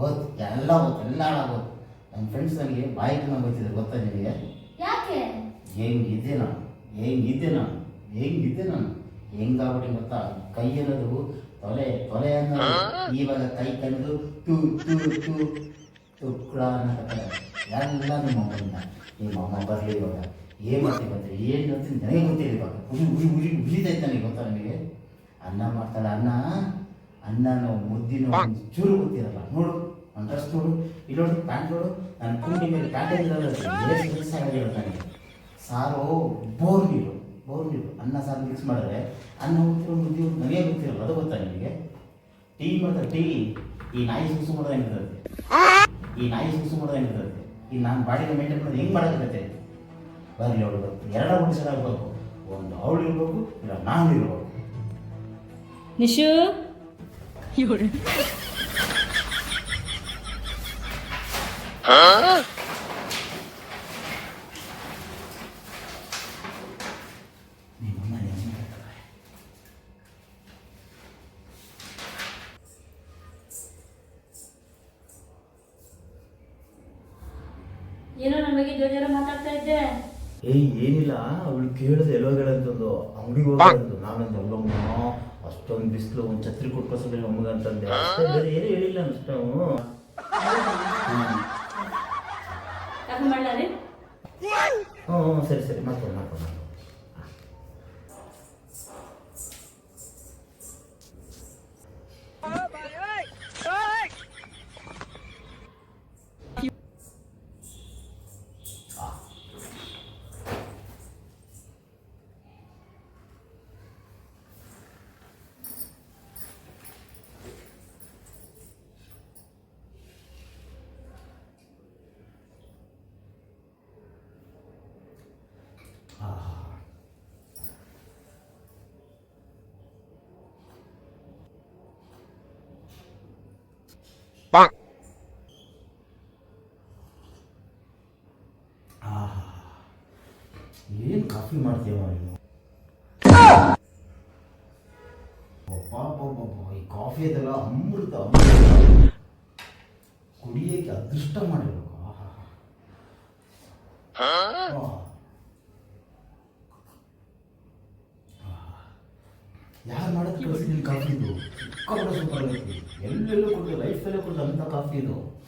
ಹೋದ್ ಎಲ್ಲ ಹೋದ್ ಎಲ್ಲ ಹಾಳಾಗೋದು ನನ್ನ ಫ್ರೆಂಡ್ಸ್ ನನಗೆ ಬಾಯಿಗೆ ನಾನು ಗೊತ್ತಿದ್ರು ಗೊತ್ತಾ ನಿನಗೆ? ಯಾಕೆ? ಹೆಂಗಿದ್ದೆ ನಾನು? ಹೆಂಗಿದ್ದೆ ನಾನು? ಹೆಂಗಿದ್ದೆ ನಾನು? ಹೆಂಗಾಗ್ಬಿಟ್ಟು ಗೊತ್ತಾ? ಕೈ ಅನ್ನೋದು ತೊಲೆ ತೊಲೆ ಅನ್ನೋದು ಇವಾಗ ಕೈ ಕಂಡು ತೂ ತೂ ತೂ ತುಕ್ಕಳ ಅನ್ನಕತ್ತಾರೆ ಎಲ್ಲ ನಿಮ್ಮ ಅಮ್ಮನ ನಿಮ್ಮ ಅಮ್ಮ ಬರಲಿ ಇವಾಗ. ಏನು ಮಾಡ್ತೀವಿ ಗೊತ್ತಾ? ಏನು ಅಂತ ನನಗೆ ಗೊತ್ತಿಲ್ಲ ಇವಾಗ. ಉರಿ ಉರಿ ಉರಿ ಉರಿದೈತೆ ನನಗೆ ಗೊತ್ತಾ ನನಗೆ? ಅನ್ನ ಮಾಡ್ತಾಳೆ ಅನ್ನ. ಅನ್ನ ಮುದ್ದಿನ ಒಂದ್ ಚೂರು ಗೊತ್ತಿರಲ್ಲ. ನೋಡು. ನನ್ನ ಡ್ರೆಸ್ ನೋಡು ಇಲ್ಲಿ ನೋಡು ಪ್ಯಾಂಟ್ ನೋಡು ನನ್ನ ಕುಂಡಿ ಮೇಲೆ ಪ್ಯಾಂಟ್ ಇರಲ್ಲ ನನಗೆ. ಸಾರು ಬೋರ್ ನೀರು ಬೋರ್ ನೀರು. ಅನ್ನ ಸಾರು ಮಿಕ್ಸ್ ಮಾಡಿದ್ರೆ ಅನ್ನ ಹೋಗ್ತಿರೋ ಬುದ್ಧಿ ನನಗೆ ಗೊತ್ತಿರಲ್ಲ ಅದು ಗೊತ್ತಾ ನಿಮಗೆ? ಟೀ ಮಾಡ್ತಾರೆ ಟೀ. ಈ ನಾಯಿ ಸುಸು ಮಾಡೋದು ಹೆಂಗಿರ್ತದೆ ಈ ನಾಯಿ ಸುಸು ಮಾಡೋದು ಹೆಂಗಿರ್ತದೆ ಈ ನಾನು ಬಾಡಿಗೆ ಮೇಂಟೈನ್ ಮಾಡೋದು ಹೆಂಗೆ ಮಾಡೋದಿರುತ್ತೆ ಬರಲಿ ಅವಳು ಎರಡ ಹುಡುಗಿಸಬೇಕು ಒಂದು ಅವಳು ಇರಬೇಕು ಇಲ್ಲ ನಾನು ಇರಬೇಕು. ನಿಶು. ಏನೋ ನಮಗೆ ಜೋರ ಮಾತಾಡ್ತಾ ಇದ್ದೆ. ಏಯ್ ಏನಿಲ್ಲ. ಅವಳು ಕೇಳಿದೆ ಎಲ್ಲೋಗಳಂತಂದು ಅಂಗಡಿಗೆ ಹೋಗಂದು ನಾನಂದು ಅಲ್ಲಮ್ಮ ಅಷ್ಟೊಂದು ಬಿಸಿಲು ಒಂದು ಛತ್ರಿ ಕೊಟ್ಕೊಸಲ್ಲ ನಮಗೆ ಅಂತಂದೆ. ಅಷ್ಟೇ ಬೇರೆ ಏನು ಹೇಳಿಲ್ಲ ಅಷ್ಟು ಮಾಡ್ಲಾರಿ ಹ್ಞೂ ಹ್ಞೂ ಸರಿ ಸರಿ ಮಾಡ್ಕೊಂಡು ಮಾಡ್ಕೊಂಡು ಆಹಾ ಏನು ಕಾಫಿ ಮಾಡ್ತೀವ ನೀನು ಅಬ್ಬಬ್ಬಬ್ಬಬ್ಬ, ಈ ಕಾಫಿ ಅದೆಲ್ಲ ಅಮೃತ. ಕುಡಿಯಕ್ಕೆ ಅದೃಷ್ಟ ಮಾಡಿರ್ಬೇಕು ಯಾರು ಮಾಡೋದು ಕಳಿಸ್ತೀನಿ ಕಾಫಿ ಇದು. ಸೂಪರ್ ಎಲ್ಲೆಲ್ಲೂ ಕೊಟ್ಟು ಲೈಫಲ್ಲೇ ಕೊಟ್ಟು ಅಂತ ಕಾಫಿ ಇದು.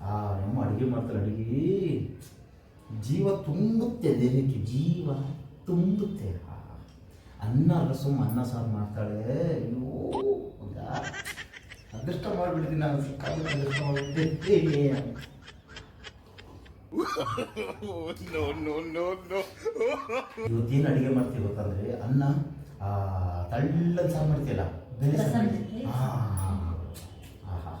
ಆ, ನಮ್ಮ ಅಡುಗೆ ಮಾಡ್ತಾರೆ ಅಡುಗೆ. ಜೀವ ತುಂಬುತ್ತೆ ದೇಹಕ್ಕೆ. ಜೀವ ತುಂಬುತ್ತೆ. ಅನ್ನ ರಸಮ್ ಅನ್ನ, ಸಾರು ಮಾಡ್ತಾಳೆ. ಅಯ್ಯೋ. ಹೌದಾ ಅದೃಷ್ಟ ಮಾಡಿಬಿಡ್ತೀನಿ ನಾನು ಸಿಕ್ಕಾಪಟ್ಟೆ ಅದೃಷ್ಟ ಮಾಡಿಬಿಡ್ತೀನಿ ಇವತ್ತೇನು ಅಡುಗೆ ಮಾಡ್ತೀವಿ ಗೊತ್ತಂದ್ರೆ ಅನ್ನ ಆ, ತಳ್ಳನ್ ಸಾರು ಮಾಡ್ತೀಯಲ್ಲ ಬೇಳೆ ಸಾರು ರಸಂ ಮಾಡ್ತೀವಿ. ಜೊತೆ? ಆ, ಆ, ಆ, ಆ.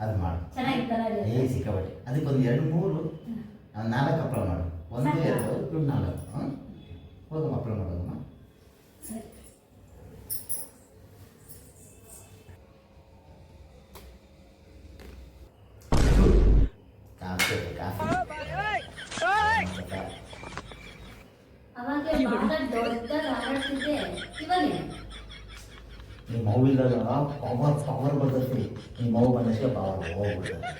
ಅದು ಮಾಡು ಚೆನ್ನಾಗಿತ್ತಲ್ಲ ಅದು? ಏ ಸಿಕ್ಕಾಪಟ್ಟೆ ಅದಕ್ಕೆ ಒಂದು ಎರಡು ಮೂರು ಆ, ನಾಲ್ಕು ಹಪ್ಪಳ ಮಾಡು ಒಂದು ಸಾಕಾ? ಎರಡು ಇನ್ನು ನಾಲ್ಕು ಹಾಂ ಹೋಗಮ್ಮ ಹಪ್ಪಳ ಮಾಡೋದಮ್ಮ ಸರಿ ಕಾಫಿ ಇದೆ, ಕಾಫಿ ಅವಾಗ ಮಾತಾಡ್ ದೊಡ್ಡದಾಗ ಆಟಾಡ್ತಿದ್ದೆ ಇವಾಗೇನು ನಿಮ್ಮ ಮಗುವಿಲ್ದಾಗ ಪವರ್ ಪವರ್ ಬರ್ತೈತಿ ನಿಮ್ಮ ಮಗು ಬಂದಷ್ಟೇ ಪವರ್ ಹೋಗ್ಬಿಡ್ತದೆ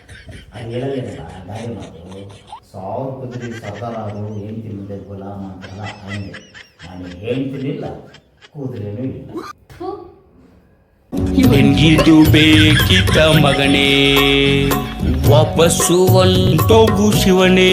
ಅದು ಮುಂದೆ ಗುಲಾಮ ನಾನು ಮಗನೇ, ವಾಪಸ್ಸು ಒಂದು ಶಿವನೇ.